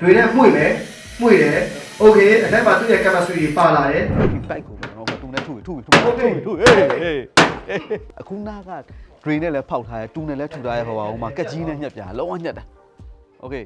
တွေနဲ့မှု့မယ်မှု့တယ်โอเคအထက်မှာသူ့ရဲ့ chemistry တွေပါလာတယ် ဒီပိုက်ကိုကျွန်တော်ကတူနဲ့ထုထုထုထုထုထုဟေးဟေးအခုနာက drain နဲ့လည်းဖောက်ထားရဲတူနဲ့လည်းထူထားရဲဟောပါဦးမှာကက်ကြီးနဲ့ညက်ပြလုံးဝညက်တာโอเค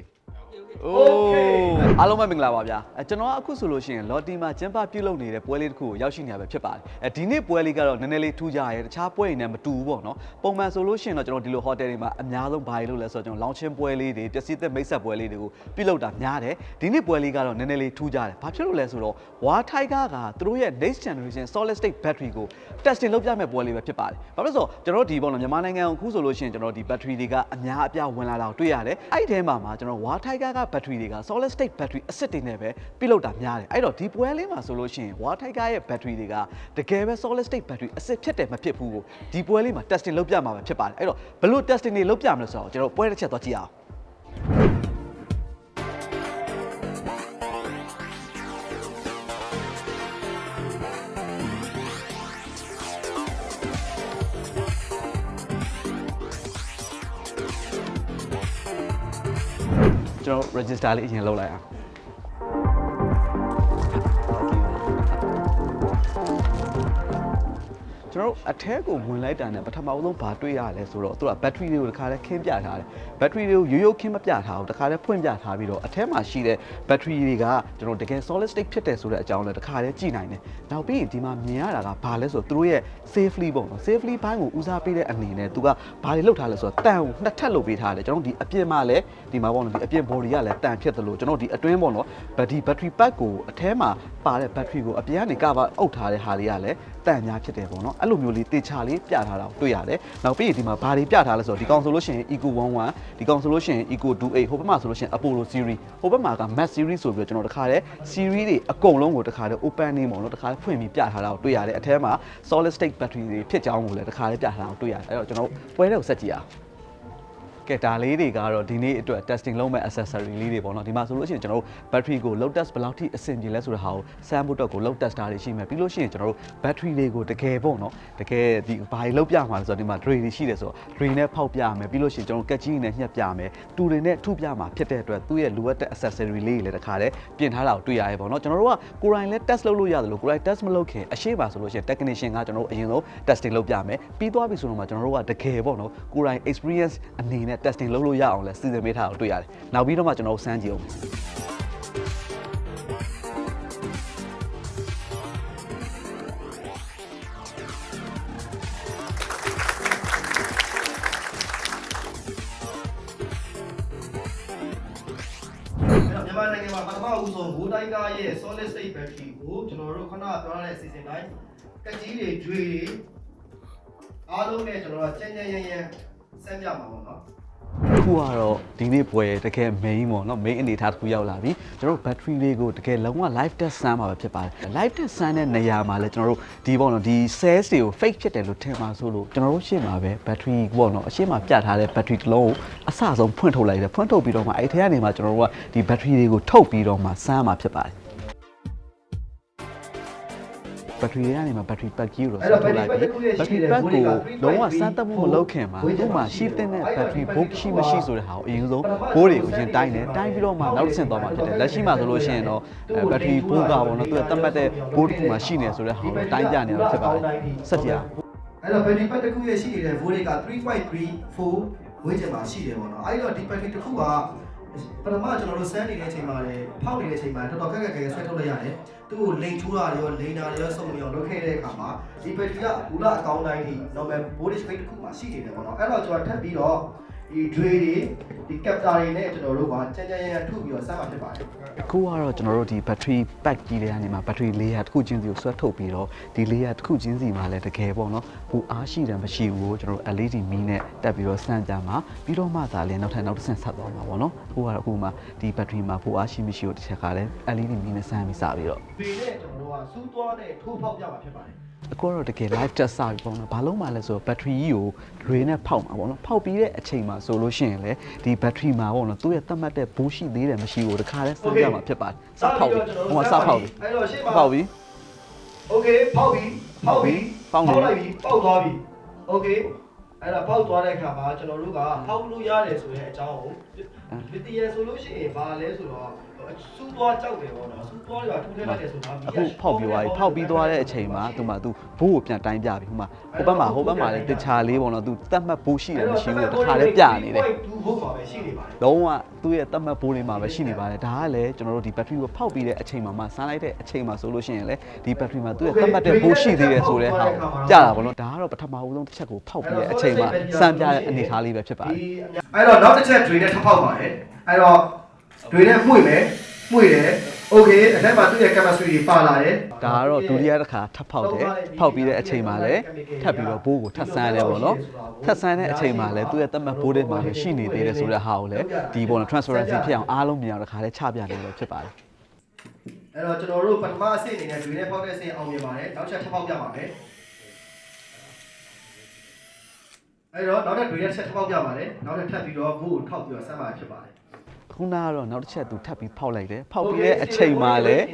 အိုးအားလုံးပဲမင်္ဂလာပါဗျာအဲကျွန်တော်ကအခုဆိုလို့ရှိရင်လော်တီမှာကျင်းပပြုလုပ်နေတဲ့ပွဲလေးတစ်ခုကိုရောက်ရှိနေရပဲဖြစ်ပါတယ်အဲဒီနေ့ပွဲလေးကတော့နည်းနည်းလေးထူးခြားရဲတခြားပွဲတွေနဲ့မတူဘူးပေါ့နော်ပုံမှန်ဆိုလို့ရှိရင်တော့ကျွန်တော်ဒီလိုဟိုတယ်တွေမှာအများဆုံးဘာတွေလုပ်လဲဆိုတော့ကျွန်တော်လောင်ချင်းပွဲလေးတွေပစ္စည်းသက်မိတ်ဆက်ပွဲလေးတွေကိုပြုလုပ်တာများတယ်ဒီနေ့ပွဲလေးကတော့နည်းနည်းလေးထူးခြားတယ်ဘာဖြစ်လို့လဲဆိုတော့ War Tiger ကသူတို့ရဲ့ next generation solid state battery ကို testing လုပ်ပြမဲ့ပွဲလေးပဲဖြစ်ပါတယ်ဘာဖြစ်လို့လဲဆိုတော့ကျွန်တော်တို့ဒီပေါ့နော်မြန်မာနိုင်ငံကိုအခုဆိုလို့ရှိရင်ကျွန်တော်တို့ဒီ battery တွေကအများအပြားဝင်လာတာကိုတွေ့ရတယ်အဲ့ဒီထဲမှာမှာကျွန်တော် War Tiger က battery တွေက solid state battery အစစ်တွေနဲ့ပဲပြုလုပ်တာများတယ်အဲ့တော့ဒီပွဲလေးမှာဆိုလို့ရှိရင် War Tiger ရဲ့ battery တွေကတကယ်ပဲ solid state battery အစစ်ဖြစ်တယ်မဖြစ်ဘူးကိုဒီပွဲလေးမှာ testing လုပ်ပြမှာပဲဖြစ်ပါတယ်အဲ့တော့ဘယ်လို testing တွေလုပ်ပြမလဲဆိုတော့ကျွန်တော်ပွဲတစ်ချက်သွားကြည့်အောင် ကျွန်တော် register လေးအရင်လုပ်လိုက်အောင် ကျွန်တော်တို့အထဲကိုဝင်လိုက်တာနဲ့ပထမဆုံးဘာတွေ့ရလဲဆိုတော့သူကဘက်ထရီတွေကိုတစ်ခါတည်းခင်းပြထားတယ်ဘက်ထရီတွေကိုရိုးရိုးခင်းမပြထားဘူးတစ်ခါတည်းဖွင့်ပြထားပြီးတော့အထဲမှာရှိတဲ့ဘက်ထရီတွေကကျွန်တော်တကယ် solid state ဖြစ်တယ်ဆိုတဲ့အကြောင်းလည်းတစ်ခါတည်းကြည့်နိုင်တယ်နောက်ပြီးရင်ဒီမှာမြင်ရတာကဘာလဲဆိုတော့သူတို့ရဲ့ safely ပေါ့နော် safely ဘိုင်းကိုဦးစားပေးတဲ့အနေနဲ့သူကဘာတွေလုပ်ထားလဲဆိုတော့တန်ကိုနှစ်ထပ်လုပ်ပေးထားတယ်ကျွန်တော်တို့ဒီအပြင်မှာလည်းဒီမှာပေါ့နော်ဒီအပြင် body ကလည်းတန်ဖြစ်တယ်လို့ကျွန်တော်ဒီအတွင်းပေါ့နော်ဗဒီ battery pack ကိုအထဲမှာပါတဲ့ battery ကိုအပြင်ကနေ cover အုပ်ထားတဲ့ဟာလေးကလည်းတန်များဖြစ်တယ်ပေါ့နော်အဲ့လိုမျိုးလေးတေချာလေးပြထားတာကိုတွေ့ရတယ်နောက်ပြီးရင်ဒီမှာဘာတွေပြထားလဲဆိုတော့ဒီကောင်ဆိုလို့ရှိရင် Eco 11ဒီကောင်ဆိုလို့ရှိရင် Eco 28ဟိုဘက်မှာဆိုလို့ရှိရင် Apollo series ဟိုဘက်မှာက Max series ဆိုပြီးတော့ကျွန်တော်တခါတည်း series တွေအကုန်လုံးကိုတခါတည်း open နေပေါ့နော်တခါတည်းဖွင့်ပြီးပြထားတာကိုတွေ့ရတယ်အထဲမှာ solid state battery တွေဖြစ်ကြောင်းကိုလည်းတခါတည်းပြထားတာကိုတွေ့ရတယ်အဲ့တော့ကျွန်တော်ပွဲတဲ့ကိုဆက်ကြည့်အောင် ကဲဒါလေးတွေကတော့ဒီနေ့အတွက် testing လုပ်မဲ့ accessory လေးတွေပေါ့နော်ဒီမှာဆိုလို့ရှိရင်ကျွန်တော်တို့ battery ကို load test ဘယ်လောက်ထိအဆင်ပြေလဲဆိုတဲ့ဟာကိုစမ်းဖို့အတွက်ကို load test တာတွေရှိမယ်ပြီးလို့ရှိရင်ကျွန်တော်တို့ battery တွေကိုတကယ်ပေါ့နော်တကယ်ဒီဘာတွေလောက်ပြမှာလဲဆိုတော့ဒီမှာ drain တွေရှိတယ်ဆိုတော့ drain နဲ့ဖောက်ပြမယ်ပြီးလို့ရှိရင်ကျွန်တော်တို့ကက်ကြီးနဲ့ညှက်ပြမယ်တူတွေနဲ့ထုပြမှာဖြစ်တဲ့အတွက်သူ့ရဲ့လိုအပ်တဲ့ accessory လေးတွေလည်းတခါတည်းပြင်ထားတာကိုတွေ့ရတယ်ပေါ့နော်ကျွန်တော်တို့ကကိုယ်တိုင်လည်း test လုပ်လို့ရတယ်လို့ကိုယ်တိုင် test မလုပ်ခင်အရှိပါဆိုလို့ရှိရင် technician ကကျွန်တော်တို့အရင်ဆုံး testing လုပ်ပြမယ်ပြီးသွားပြီဆိုတော့မှကျွန်တော်တို့ကတကယ်ပေါ့နော်ကိုယ်တိုင် experience အနေနဲ့ testing လုပ်လို့ရအောင်လဲစီစဉ်ပေးထားတာကိုတွေ့ရတယ်နောက်ပြီးတော့မှကျွန်တော်တို့စမ်းကြည့်အောင်မြန်မာနိုင်ငံမှာပထမဦးဆုံးဘူတိုင်းကားရဲ့ solid state battery ကိုကျွန်တော်တို့ခဏပြောရတဲ့အစီအစဉ်တိုင်းကကြီးတွေကျွေတွေအားလုံးနဲ့ကျွန်တော်တို့ကျန်းကျန်းရမ်းရမ်းစမ်းပြမှာပေါ့နော် အခုကတော့ဒီနေ့ပွဲတကယ် main ပေါ့နော် main အနေထားတစ်ခုရောက်လာပြီကျွန်တော်တို့ battery လေးကိုတကယ်လုံးဝ live test ဆန်းမှာပဲဖြစ်ပါတယ် live test ဆန်းတဲ့နေရာမှာလည်းကျွန်တော်တို့ဒီပေါ့နော်ဒီ cells တွေကို fake ဖြစ်တယ်လို့ထင်ပါဆိုလို့ကျွန်တော်တို့ရှေ့မှာပဲ battery ပေါ့နော်အရှေ့မှာပြထားတဲ့ battery တစ်လုံးကိုအစဆုံးဖွင့်ထုတ်လိုက်တယ်ဖွင့်ထုတ်ပြီးတော့မှအဲ့ထဲကနေမှကျွန်တော်တို့ကဒီ battery တွေကိုထုတ်ပြီးတော့မှဆန်းမှာဖြစ်ပါတယ် ဘက်ထရီတွေကနေမှဘက်ထရီပတ်ကြီးကိုတော့ဆက်ထုတ်လိုက်ပြီဘက်ထရီပတ်ကိုလုံးဝစမ်းသပ်မှုမလုပ်ခင်မှာသူ့မှာရှိတဲ့ဘက်ထရီဘုတ်ရှိမရှိဆိုတဲ့ဟာကိုအရင်ဆုံးဘိုးတွေကိုရင်တိုင်းတယ်တိုင်းပြီးတော့မှနောက်တစ်ဆင့်သွားမှာဖြစ်တယ်လက်ရှိမှာဆိုလို့ရှိရင်တော့ဘက်ထရီဘိုးကပေါ့နော်သူကသတ်မှတ်တဲ့ဘိုးတစ်ခုမှရှိနေဆိုတဲ့ဟာကိုတိုင်းပြနေတာဖြစ်ပါတယ်ဆက်ကြည့်အောင်အဲ့တော့ battery pack တစ်ခုရဲ့ရှိနေတဲ့ voltage က3.34ဝန်းကျင်မှာရှိတယ်ပေါ့နော်အဲ့တော့ဒီ battery တစ်ခုက ပထမကျွန်တော်တို့စမ်းနေတဲ့အချိန်မှာလည်းဖောက်နေတဲ့အချိန်မှာတော်တော်ခက်ခက်ခဲခဲဆွဲထုတ်လိုက်ရတယ်သူ့ကိုလိန်ထိုးတာရောလိန်တာရောစုံနေအောင်လုပ်ခဲ့တဲ့အခါမှာဒီ battery ကဘူးလာအကောင်းတိုင်းထိ normal voltage rate တစ်ခုမှာရှိနေတယ်ပေါ့နော်အဲ့တော့ကျွန်တော်ထပ်ပြီးတော့ ဒီ dray တွေဒီ captor တွေနဲ့ကျွန်တော်တို့ကကြမ်းကြမ်းရမ်းထုတ်ပြီးတော့စမ်းမှာဖြစ်ပါတယ်အခုကတော့ကျွန်တော်တို့ဒီ battery pack ကြီးတွေကနေမှ battery layer တစ်ခုချင်းစီကိုဆွဲထုတ်ပြီးတော့ဒီ layer တစ်ခုချင်းစီမှာလည်းတကယ်ပေါ့နော်ဘူအားရှိတယ်မရှိဘူးကိုကျွန်တော်တို့ LED မီးနဲ့တက်ပြီးတော့စမ်းကြမှာပြီးတော့မှသာလည်းနောက်ထပ်နောက်တစ်ဆင့်ဆက်သွားမှာပေါ့နော်အခုကတော့အခုမှဒီ battery မှာဘူအားရှိမရှိကိုတစ်ချက်ကလည်း LED မီးနဲ့စမ်းပြီးစပြီးတော့ dray နဲ့ကျွန်တော်တို့ကစူးသွားတဲ့ထိုးဖောက်ပြမှာဖြစ်ပါတယ် အခုကတော့တကယ် live တက်စပြီပေါ့နော်ဘာလို့မှလဲဆိုတော့ battery ကြီးကိုရွေးနဲ့ဖောက်မှာပေါ့နော်ဖောက်ပြီးတဲ့အချိန်မှာဆိုလို့ရှိရင်လေဒီ battery မှာပေါ့နော်သူ့ရဲ့သတ်မှတ်တဲ့ဘိုးရှိသေးတယ်မရှိဘူးတခါလဲစမ်းကြမှာဖြစ်ပါတယ်စဖောက်ပြီဟိုမှာစဖောက်ပြီအဲ့တော့ရှေ့မှာဖောက်ပြီ okay ဖောက်ပြီဖောက်ပြီဖောက်လိုက်ပြီဖောက်သွားပြီ okay အဲ့ဒါပေါက်သွားတဲ့အခါမှာကျွန်တော်တို့ကပေါက်လို့ရတယ်ဆိုတဲ့အကြောင်းကိုဒီတည်ရဆိုလို့ရှိရင်ဘာလဲဆိုတော့ စူးသွားကြောက်တယ်ပေါ့နော်စူးသွားတွေကထူးထက်လိုက်တယ်ဆိုတာအခုဖောက်ပြီးသွားပြီဖောက်ပြီးသွားတဲ့အချိန်မှာသူမှသူဘိုးကိုပြန်တိုင်းပြပြီဟိုမှာဟိုဘက်မှာဟိုဘက်မှာလည်းတခြားလေးပေါ့နော်သူတတ်မှတ်ဘိုးရှိတယ်မရှိဘူးတခါလေးပြနေတယ်ဒူဟုတ်ပါပဲရှိနေပါတယ်လုံးဝသူ့ရဲ့တတ်မှတ်ဘိုးတွေမှာပဲရှိနေပါတယ်ဒါကလည်းကျွန်တော်တို့ဒီဘက်ထရီကိုဖောက်ပြီးတဲ့အချိန်မှာမှဆန်းလိုက်တဲ့အချိန်မှာဆိုလို့ရှိရင်လည်းဒီဘက်ထရီမှာသူ့ရဲ့တတ်မှတ်တဲ့ဘိုးရှိသေးတယ်ဆိုတဲ့ဟာကိုကြတာပေါ့နော်ဒါကတော့ပထမဦးဆုံးတစ်ချက်ကိုဖောက်ပြီးတဲ့အချိန်မှာစမ်းပြတဲ့အနေအထားလေးပဲဖြစ်ပါတယ်အဲ့တော့နောက်တစ်ချက် drain နဲ့ထပ်ဖောက်ပါတယ်အဲ့တော့ drain နဲ့မှု့မယ်မှု့တယ် okay အထက်မှာသူ့ရဲ့ chemistry တွေပါလာတယ်ဒါကတော့ဒုတိယတစ်ခါထပ်ဖောက်တယ်ဖောက်ပြီးတဲ့အချိန်မှာလည်းထပ်ပြီးတော့ဘိုးကိုထပ်ဆန်းတယ်ပေါ့နော်ထပ်ဆန်းတဲ့အချိန်မှာလည်းသူ့ရဲ့တတ်မှတ်ဘိုးတွေမှာပဲရှိနေသေးတယ်ဆိုတဲ့ဟာကိုလည်းဒီပေါ့နော် transparency ဖြစ်အောင်အားလုံးမြင်အောင်တစ်ခါလေးချပြနေလို့ဖြစ်ပါတယ်အဲ့တော့ကျွန်တော်တို့ပထမအဆင့်အနေနဲ့ drain နဲ့ဖောက်တဲ့အဆင့်အောင်မြင်ပါတယ်နောက်ချက်ထပ်ဖောက်ပြပါမယ်အဲ့တော့နောက်ထပ် drain နဲ့ချက်ထပ်ဖောက်ပြပါတယ်နောက်ထပ်ထပ်ပြီးတော့ဘို့ကိုထောက်ပြီးတော့ဆက်မှာဖြစ်ပါတယ် ခုနကတော့နောက်တစ်ချက်သူထပ်ပြီးဖောက်လိုက်တယ်ဖောက်ပြီးတဲ့အချိန်မှာလည်း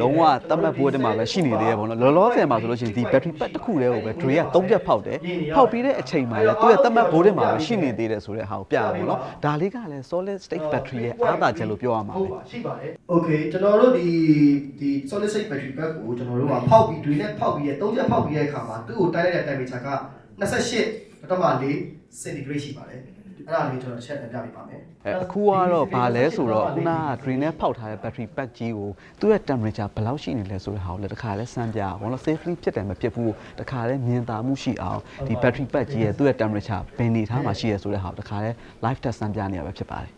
လုံးဝတတ်မှတ်ဘိုးတွေမှာပဲရှိနေသေးတယ်ပေါ့နော်လောလောဆယ်မှာဆိုလို့ရှိရင်ဒီ battery pack တစ်ခုတည်းကိုပဲ dray က၃ချက်ဖောက်တယ်ဖောက်ပြီးတဲ့အချိန်မှာလည်းသူ့ရဲ့တတ်မှတ်ဘိုးတွေမှာပဲရှိနေသေးတယ်ဆိုတဲ့ဟာကိုပြရပါပေါ့နော်ဒါလေးကလည်း solid state battery ရဲ့အားသာချက်လို့ပြောရမှာဟုတ်ပဲပါရှိပါတယ် Okay ကျွန်တော်တို့ဒီဒီ solid state battery pack ကိုကျွန်တော်တို့ကဖောက်ပြီး drain နဲ့ဖောက်ပြီးရဲ့၃ချက်ဖောက်ပြီးရဲ့အခါမှာသူ့ကိုတိုင်းလိုက်တဲ့ temperature က28.4 centigrade ရှိပါတယ် အဲ့ဒါလေးကျွန်တော်တစ်ချက်တင်ပြပေးပါမယ်အဲအခုကတော့ဗာလဲဆိုတော့ခုနက drain နဲ့ဖောက်ထားတဲ့ battery pack ကြီးကိုသူ့ရဲ့ temperature ဘယ်လောက်ရှိနေလဲဆိုတဲ့ဟာကိုလည်းတစ်ခါလဲစမ်းပြအောင်နော် safely ဖြစ်တယ်မဖြစ်ဘူးတစ်ခါလဲမြင်သာမှုရှိအောင်ဒီ battery pack ကြီးရဲ့သူ့ရဲ့ temperature ဘယ်နေထားမှာရှိရဲဆိုတဲ့ဟာကိုတစ်ခါလဲ live test စမ်းပြနေရပဲဖြစ်ပါတယ်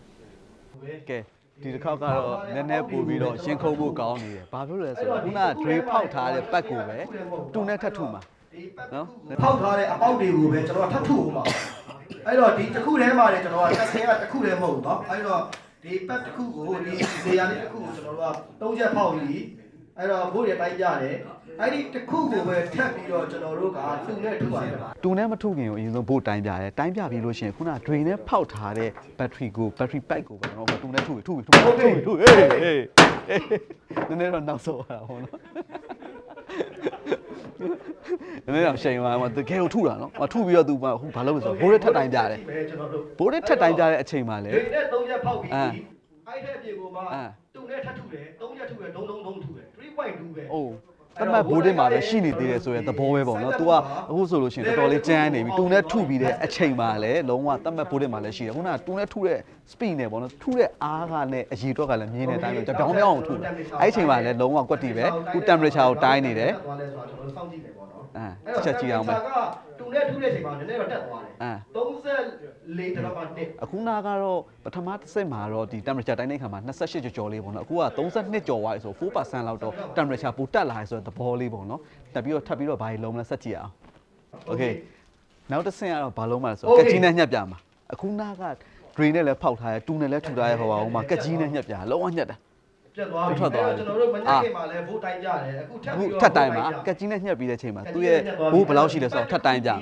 ကဲဒီတစ်ခေါက်ကတော့နည်းနည်းပို့ပြီးတော့ရှင်းခုံးဖို့ကောင်းနေတယ်ဘာဖြစ်လို့လဲဆိုတော့ခုနက drain ဖောက်ထားတဲ့ pack ကိုပဲတူနဲ့ထပ်ထုမှာနော်ဖောက်ထားတဲ့အပေါက်တွေကိုပဲကျွန်တော်ကထပ်ထုအောင်ပါ အဲ့တော့ဒီတစ်ခုထဲမှာလည်းကျွန်တော်ကတက်ဆင်းကတစ်ခုထဲမဟုတ်ဘူးเนาะအဲ့တော့ဒီ pack တစ်ခုကိုဒီနေရာလေးတစ်ခုကိုကျွန်တော်တို့က၃ချက်ဖောက်ပြီးအဲ့တော့ဘိုးတွေတိုင်းကြတယ်အဲ့ဒီတစ်ခုကိုပဲထပ်ပြီးတော့ကျွန်တော်တို့ကသူ့နဲ့ထုပါတယ် တူနဲ့မထုခင်ကိုအရင်ဆုံးဘို့တိုင်းပြတယ်တိုင်းပြပြီးလို့ရှိရင်ခုန drain နဲ့ဖောက်ထားတဲ့ battery ကို battery pack ကိုပဲကျွန်တော်တူနဲ့ထုထုထုထုထုထုဟေးဟေးနည်းနည်းတော့နောက်ဆုံးရတာပေါ့နော် နည်းနည်းတော့ရှိန်သွားမှာတကယ်ကိုထုတာနော်မထုပြီးတော့သူမဟိုဘာလုပ်လဲဆိုတော့ဘိုးရက်ထက်တိုင်းပြတယ် ကျွန်တော်တို့ ဘိုးရက်ထက်တိုင်းပြတဲ့အချိန်မှာလေ ဒီနဲ့၃ချက်ဖောက်ပြီး အာ အဲ့ထက်ပြေကိုမှ အာ တူနဲ့ထပ်ထုတယ်၃ချက်ထုတယ်ဒုံဒုံဒုံထုတယ်3.2ပဲ အိုးတတ်မှတ်ဘိုးတင်မှာပဲရှိနေသေးတယ်ဆိုရဲသဘောပဲပေါ့နော်။ तू ကအခုဆိုလို့ရှိရင်တော်တော်လေးကြမ်းနေပြီ။ तू နဲ့ထုပြီးတဲ့အချိန်မှာလည်းလုံးဝတတ်မှတ်ဘိုးတင်မှာလည်းရှိတယ်။ခုနက तू နဲ့ထုတဲ့ speed နဲ့ပေါ့နော်။ထုတဲ့အားကနဲ့အရေအတွက်ကလည်းမြင်းတဲ့အတိုင်းပဲကြောင်ကြောင်ပြောင်းအောင်ထုတယ်။အဲ့ဒီအချိန်မှာလည်းလုံးဝကွက်တီပဲ။ तू temperature ကိုတိုင်းနေတယ်သွားလဲဆိုတော့ကျွန်တော်တို့စောင့်ကြည့်တယ်ပေါ့နော်။အဲတစ်ချက်ကြည့်အောင်ပဲကတူနဲ့ထုတဲ့အချိန်မှာနည်းနည်းတော့တက်သွားတယ်။အဲ34တရပါနှစ်အခုနကတော့ပထမတစ်စိတ်မှာတော့ဒီ temperature တိုင်းတဲ့ခါမှာ28ကျော်ကျော်လေးပေါ့နော်အခုက32ကျော်သွားပြီဆို4%လောက်တော့ temperature ပိုတက်လာတယ်ဆိုတဲ့သဘောလေးပေါ့နော်တက်ပြီးတော့ထပ်ပြီးတော့ဘာကြီးလုံးမလဲဆက်ကြည့်အောင် Okay နောက်တစ်ဆင့်ကတော့ဘာလုံးမလဲဆိုတော့ကက်ကြီးနဲ့ညှက်ပြမှာအခုနာက drain နဲ့လည်းဖောက်ထားရဲတူနဲ့လည်းထူထားရဲဟောပါဦးမှာကက်ကြီးနဲ့ညှက်ပြလုံးဝညှက်တာပြတ်သွားပြီထွက်သွားပြီကျွန်တော်တို့မညက်ခင်မှာလဲဘိုးတိုင်းကြတယ်အခုထပ်အခုပြီးတော့ထပ်တိုင်းမှာကက်ကြီးနဲ့ညှက်ပြီးတဲ့အချိန်မှာသူ့ရဲ့ဘိုးဘယ်လောက်ရှိလဲဆိုတော့ထပ်တိုင်းပြမယ်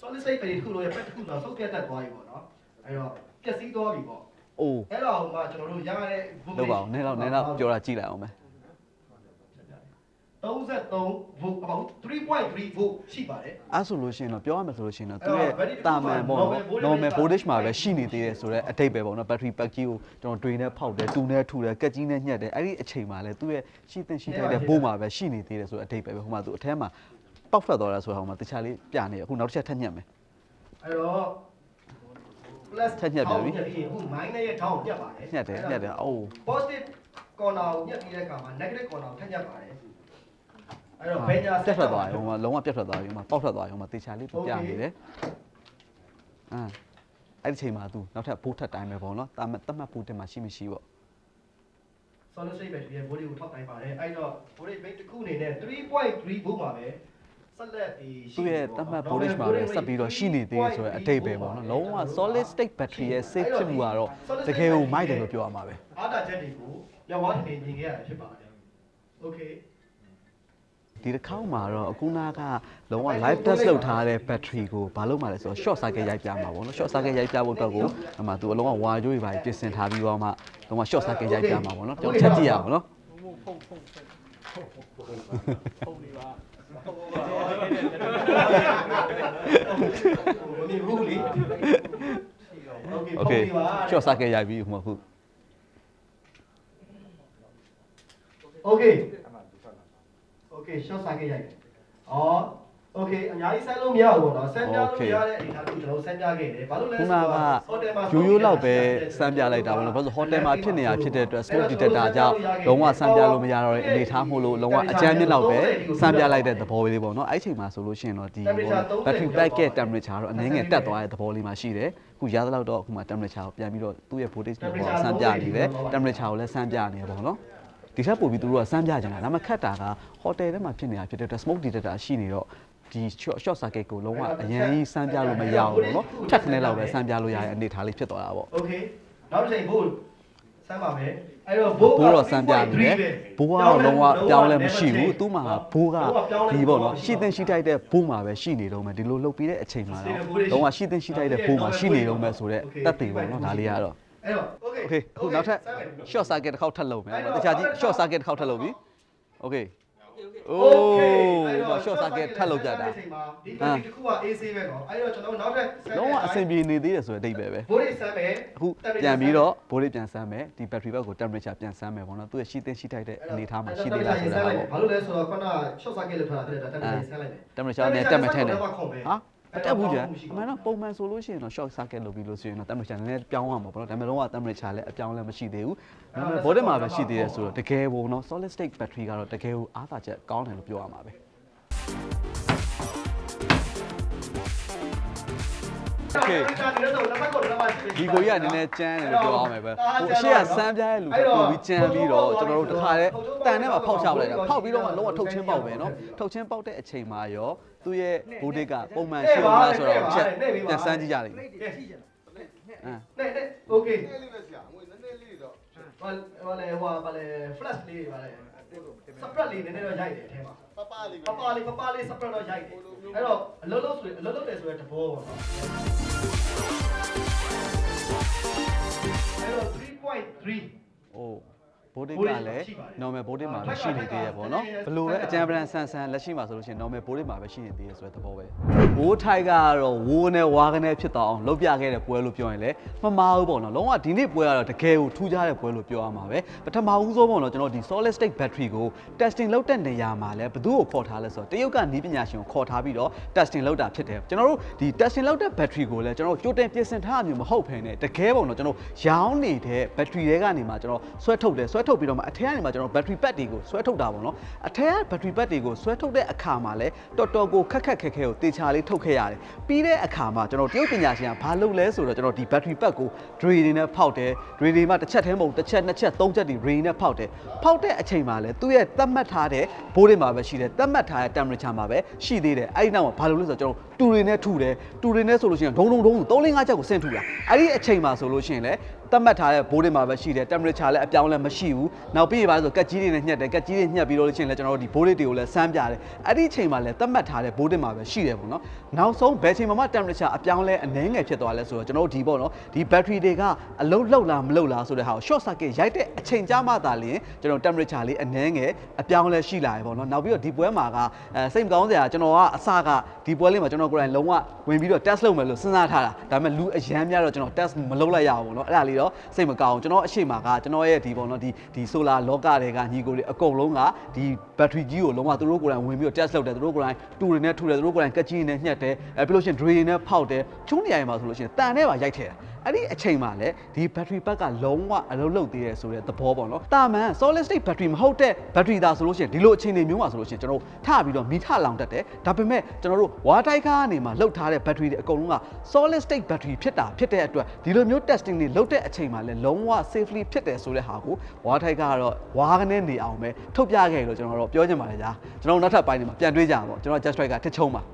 solid state တွေတစ်ခုလို့ရပက်တစ်ခုတော့စုပ်ပြတ်တက်သွားပြီပေါ့နော်အဲ့တော့ပျက်စီးသွားပြီပေါ့အိုးအဲ့တော့ဟိုမှာကျွန်တော်တို့ရရတဲ့လောက်ပါအောင်နည်းတော့နည်းတော့ပြောတာကြည့်လိုက်အောင်မယ် 33 volt အပေါင်း3.3 volt ရှိပါတယ်အဲ့ဆိုလို့ရှိရင်တော့ပြောရမယ်ဆိုလို့ရှိရင်တော့သူ့ရဲ့အဲ့တော့တာမန်ပေါ့နော် normal normal voltage မှာပဲရှိနေသေးတယ်ဆိုတော့အတိတ်ပဲပေါ့နော် battery pack ကြီးကိုကျွန်တော် drain နဲ့ဖောက်တယ်တူနဲ့ထုတယ်ကက်ကြီးနဲ့ညှက်တယ်အဲ့ဒီအချိန်မှာလဲသူ့ရဲ့ရှိသင့်ရှိထိုက်တဲ့ဘိုးမှာပဲရှိနေသေးတယ်ဆိုတော့အတိတ်ပဲပဲဟိုမှာသူအထဲမှာပောက်ဖက်သွားတာဆိုတော့ဟိုမှာတခြားလေးပြနေတယ်အခုနောက်တစ်ချက်ထပ်ညှက်မယ်အဲ့တော့ plus ထက်ညက်ပြန်ပြီညက်ပြီးအခု minus ရဲ့ထောင်းကိုညက်ပါတယ်ညှက်တယ်ညှက်တယ်အိုး positive corner ကိုညက်ပြီးတဲ့အခါမှာ negative corner ကိုထက်ညက်ပါတယ် အဲ့တော့ဘယ်ညာပြတ်ထွက်သွားပြီဟိုမှာလုံးဝပြတ်ထွက်သွားပြီဟိုမှာပောက်ထွက်သွားပြီဟိုမှာတခြားလေးပြနေတယ်အာအဲ့ဒီအချိန်မှာသူနောက်ထပ်ဘိုးထပ်တိုင်းပဲပေါ့နော်တာမတ်တတ်မှတ်ဘိုးတင်မှာရှိမရှိပေါ့ solid state battery ရဲ့ voltage ကိုထောက်တိုင်းပါတယ်အဲ့တော့ voltage base တစ်ခုအနေနဲ့3.3 volt မှာပဲဆက်လက်ဒီသူ့ရဲ့တတ်မှတ် voltage မှာပဲဆက်ပြီးတော့ရှိနေသေးတယ်ဆိုတော့အတိတ်ပဲပေါ့နော်လုံးဝ solid state battery ရဲ့ safe ဖြစ်မှုကတော့တကယ်ကိုမိုက်တယ်လို့ပြောရမှာပဲအားတာချက်တွေကိုရဝါနေမြင်ခဲ့ရတာဖြစ်ပါတယ် okay ဒီတစ်ခေါက်မှာတော့အခုနာကလုံးဝ live test လုပ်ထားတဲ့ battery ကိုဘာလို့မှလဲဆိုတော့ short circuit ရိုက်ပြမှာပေါ့နော် short circuit ရိုက်ပြဖို့အတွက်ကိုအမှသူအလုံးဝဝါကြိုးတွေပါပြင်ဆင်ထားပြီးတော့မှလုံးဝ short circuit ရိုက်ပြမှာပေါ့နော်ကျွန်တော်ချက်ကြည့်ရအောင်နော် မမြင်ဘူးလေ โอเค โอเค ဖုန်းလေးပါ short circuit ရိုက်ပြီးဟိုမှာခု โอเค okay short circuit ရိုက်တယ်အော် okay အများကြီးဆက်လို့မရဘူးပေါ့နော်ဆက်ပြလို့မရတဲ့အနေအထားကိုကျွန်တော်ဆက်ပြခဲ့တယ်ဘာလို့လဲဆိုတော့ hotel မှာရိုးရိုးလောက်ပဲစမ်းပြလိုက်တာပေါ့နော်ဘာလို့ hotel မှာဖြစ်နေတာဖြစ်တဲ့အတွက် smoke detector ကြောင့်လုံးဝစမ်းပြလို့မရတော့တဲ့အနေအထားမို့လို့လုံးဝအကြမ်းမြင့်လောက်ပဲစမ်းပြလိုက်တဲ့သဘောလေးပေါ့နော်အဲ့ချိန်မှာဆိုလို့ရှိရင်တော့ဒီ battery packet temperature တော့အနည်းငယ်တက်သွားတဲ့သဘောလေးမှာရှိတယ်ခုရသလောက်တော့အခုမှ temperature ကိုပြန်ပြီးတော့သူ့ရဲ့ voltage ကိုစမ်းပြနေတယ် temperature ကိုလည်းစမ်းပြနေတယ်ပေါ့နော် ဒီထက်ပိုပြီးသူတို့ကစမ်းပြကြတာဒါမှခက်တာကဟိုတယ်ထဲမှာဖြစ်နေတာဖြစ်တဲ့အတွက် smoke detector ရှိနေတော့ဒီ short short circuit ကိုလုံးဝအရင်ကြီးစမ်းပြလို့မရဘူးပေါ့နော်ထက်ခနဲ့လောက်ပဲစမ်းပြလို့ရတဲ့အနေအထားလေးဖြစ်သွားတာပေါ့ โอเคနောက်တစ်ချိန်ဘို့ဆန်းပါမယ်အဲ့တော့ဘို့ ဘိုးတော့စမ်းပြနေတယ်ဘိုးကတော့လုံးဝပြောင်းလဲမရှိဘူးသူ့မှာဘိုးကဒီပေါ့နော်ရှိတင်ရှိထိုက်တဲ့ဘိုးမှာပဲရှိနေတော့မယ်ဒီလိုလှုပ်ပြီးတဲ့အချိန်မှာတော့လုံးဝရှိတင်ရှိထိုက်တဲ့ဘိုးမှာရှိနေတော့မယ်ဆိုတော့တက်သေးပေါ့နော်ဒါလေးကတော့ အဲ့တော့โอเค โอเคခုနောက်ထပ် short circuit တစ်ခေါက်ထပ်လုပ်မယ်တခြားကြီး short circuit တစ်ခေါက်ထပ်လုပ်ပြီโอเคအိုး short circuit ထပ်လုပ်ကြတာ ဒီဘက်ဒီတစ်ခုက AC ပဲနော်အဲ့တော့ကျွန်တော်နောက်ထပ် လုံးဝအဆင်ပြေနေသေးတယ်ဆိုတဲ့အဓိပ္ပာယ်ပဲ ဘိုးလေးဆန်းမယ် အခုပြန်ပြီးတော့ဘိုးလေးပြန်ဆမ်းမယ်ဒီ battery ဘက်ကို temperature ပြန်ဆမ်းမယ်ပေါ့နော်သူရဲ့ရှိတင်ရှိထိုက်တဲ့အနေအထားမှာရှိသေးလားဆိုတာပေါ့ ဘာလို့လဲဆိုတော့ခုန short circuit လောက်ထားတာတဲ့ဒါတက်ပြီးဆန်းလိုက်တယ် temperature နဲ့တက်မယ်ထဲနဲ့ ဟာ ဟာ မတက်ဘူးကြအမှန်တော့ပုံမှန်ဆိုလို့ရှိရင်တော့ short circuit လုပ်ပြီးလို့ဆိုရင်တော့ temperature နည်းနည်းပြောင်းရမှာပေါ့နော်ဒါပေမဲ့လုံးဝ temperature လည်းအပြောင်းလည်းမရှိသေးဘူးဒါပေမဲ့ body မှာပဲရှိသေးတယ်ဆိုတော့တကယ်ပေါ့နော် solid state battery ကတော့တကယ်ကိုအားသာချက်ကောင်းတယ်လို့ပြောရမှာပဲ Okay ဒီကိုကြီးကနည်းနည်းကြမ်းတယ်လို့ပြောရမယ်ပဲဟိုအရှိကစမ်းပြားရဲ့လူကပို့ပြီးကြမ်းပြီးတော့ကျွန်တော်တို့တစ်ခါတည်းတန်ထဲမှာဖောက်ချပလိုက်တာဖောက်ပြီးတော့မှလုံးဝထုတ်ချင်းပေါက်ပဲเนาะထုတ်ချင်းပေါက်တဲ့အချိန်မှာရောသူ့ရဲ့ဘိုးဒစ်ကပုံမှန်ရှိအောင်လားဆိုတော့ချက်ပြန်စမ်းကြည့်ကြလိမ့်မယ်အမ် နဲ့နဲ့โอเค နည်းလေးပဲဆရာငွေနည်းနည်းလေးတော့ ဘာဘာလဲဟိုဘာလဲ flash လေးပါလဲ spread လေးနည်းနည်းတော့ရိုက်တယ်အထဲမှာ ပပလေးပပလေးပပလေး spread တော့ရိုက်တယ်အဲ့တော့အလုံးလုံးဆိုရင်အလုံးလုံးတယ်ဆိုရင်တဘောပေါ့နော်အဲ့တော့3.3အိုးဘိုး ဒစ်ကလည်း normal ဘိုးဒစ်မှာပဲရှိနေသေးရပေါ့နော်ဘလို့ပဲအကြံပဒံဆန်ဆန်လက်ရှိမှာဆိုလို့ရှိရင် normal ဘိုးဒစ်မှာပဲရှိနေသေးရဆိုတဲ့သဘောပဲဝိုးထိုက်ကတော့ဝိုးနဲ့ဝါကနေဖြစ်သွားအောင်လုပ်ပြခဲ့တဲ့ပွဲလို့ပြောရင်လည်းမမှားဘူးပေါ့နော်လုံးဝဒီနေ့ပွဲကတော့တကယ်ကိုထူးခြားတဲ့ပွဲလို့ပြောရမှာပဲပထမဦးဆုံးပေါ့နော်ကျွန်တော်ဒီ solid state battery ကို testing လုပ်တဲ့နေရာမှာလည်းဘယ်သူ့ကိုခေါ်ထားလဲဆိုတော့တရုတ်ကနီးပညာရှင်ကိုခေါ်ထားပြီးတော့ testing လုပ်တာဖြစ်တယ်ကျွန်တော်တို့ဒီ testing လုပ်တဲ့ battery ကိုလည်းကျွန်တော်တို့ကြိုတင်ပြင်ဆင်ထားမျိုးမဟုတ်ဘဲနဲ့တကယ်ပေါ့နော်ကျွန်တော်ရောင်းနေတဲ့ battery တွေကနေမှကျွန်တော်ဆွဲထုတ်တယ်ဆွဲထုတ်ပြီးတော့မှအထက်ကနေမှကျွန်တော် battery pack တွေကိုဆွဲထုတ်တာပေါ့နော်အထက်က battery pack တွေကိုဆွဲထုတ်တဲ့အခါမှာလည်းတော်တော်ကိုခက်ခက်ခဲခဲကိုတေချာလေးထုတ်ခဲ့ရတယ်ပြီးတဲ့အခါမှာကျွန်တော်တရုတ်ပညာရှင်ကဘာလုပ်လဲဆိုတော့ကျွန်တော်ဒီ battery pack ကို dray တွေနဲ့ဖောက်တယ် dray တွေမှာတစ်ချက်တည်းမဟုတ်တစ်ချက်နှစ်ချက်သုံးချက်ဒီ dray နဲ့ဖောက်တယ်ဖောက်တဲ့အချိန်မှာလည်းသူ့ရဲ့သတ်မှတ်ထားတဲ့ဘိုးတွေမှာပဲရှိတယ်သတ်မှတ်ထားတဲ့ temperature မှာပဲရှိသေးတယ်အဲ့ဒီနောက်မှာဘာလုပ်လဲဆိုတော့ကျွန်တော်တူတွေနဲ့ထုတယ်တူတွေနဲ့ဆိုလို့ရှိရင်ဒုံဒုံဒုံ3 4 5ချက်ကိုဆင့်ထုတာအဲ့ဒီအချိန်မှာဆိုလို့ရှိရင်လည်း သတ်မှတ်ထားတဲ့ဘိုးတွေမှာပဲရှိတယ် temperature လည်းအပြောင်းလည်းမရှိဘူးနောက်ပြီးရပါဆိုကက်ကြီးတွေနဲ့ညှက်တယ်ကက်ကြီးတွေညှက်ပြီးတော့လို့ရှိရင်လည်းကျွန်တော်တို့ဒီဘိုးတွေတွေကိုလည်းစမ်းပြတယ်အဲ့ဒီအချိန်မှာလည်းသတ်မှတ်ထားတဲ့ဘိုးတွေမှာပဲရှိတယ်ပေါ့နော်နောက်ဆုံးဘယ်ချိန်မှာမှ temperature အပြောင်းလဲအနည်းငယ်ဖြစ်သွားလဲဆိုတော့ကျွန်တော်တို့ဒီပေါ့နော်ဒီ battery တွေကအလုံးလောက်လားမလောက်လားဆိုတဲ့ဟာကို short circuit ရိုက်တဲ့အချိန်ကြာမှသာလျှင်ကျွန်တော် temperature လေးအနည်းငယ်အပြောင်းလဲရှိလာရပေါ့နော်နောက်ပြီးတော့ဒီပွဲမှာကအဲစိတ်မကောင်းစရာကျွန်တော်ကအစကဒီပွဲလေးမှာကျွန်တော်ကိုယ်တိုင်လုံးဝဝင်ပြီးတော့ test လုပ်မယ်လို့စဉ်းစားထားတာဒါပေမဲ့လူအရန်များတော့ကျွန်တော် test မလုပ်လိုက်ရဘူးပေါ့နော်အဲ့ဒါလေးတော့စိတ်မကောင်းကျွန်တော်အရှိမကကျွန်တော်ရဲ့ဒီပေါ့နော်ဒီဒီ solar လောကတွေကညီကိုတွေအကုန်လုံးကဒီ battery ကြီးကိုလုံးဝသူတို့ကိုယ်တိုင်ဝင်ပြီးတော့ test လုပ်တယ်သူတို့ကိုယ်တိုင်တူတွေနဲ့ထူတယ်သူတို့ကိုယ်တိုင်ကက်ကြီးနဲ့ညှက်တယ်အဲပြီးလို့ရှိရင် dray နဲ့ဖောက်တယ်ချုံးနေရာမှာဆိုလို့ရှိရင်တန်နဲ့ပါရိုက်ထည့်တာ အဲ့ဒီအချိန်မှာလည်းဒီ battery pack ကလုံးဝအလုံးလုံးသေးတယ်ဆိုတဲ့သဘောပေါ့နော်။တာမန် solid state battery မဟုတ်တဲ့ battery ဒါဆိုလို့ရှိရင်ဒီလိုအချိန်တွေမျိုးမှာဆိုလို့ရှိရင်ကျွန်တော်တို့ထပြီးတော့မိထလောင်တတ်တယ်။ဒါပေမဲ့ကျွန်တော်တို့ water type ကနေမှလှုပ်ထားတဲ့ battery တွေအကုန်လုံးက solid state battery ဖြစ်တာဖြစ်တဲ့အတွက်ဒီလိုမျိုး testing တွေလုပ်တဲ့အချိန်မှာလည်းလုံးဝ safely ဖြစ်တယ်ဆိုတဲ့ဟာကို water type ကတော့ဝါကနေနေအောင်ပဲထုတ်ပြခဲ့လို့ကျွန်တော်တို့ပြောချင်ပါတယ်ကြာ။ကျွန်တော်တို့နောက်ထပ်ပိုင်းတွေမှာပြန်တွေးကြအောင်ပေါ့။ကျွန်တော် just strike ကတစ်ချုံပါ။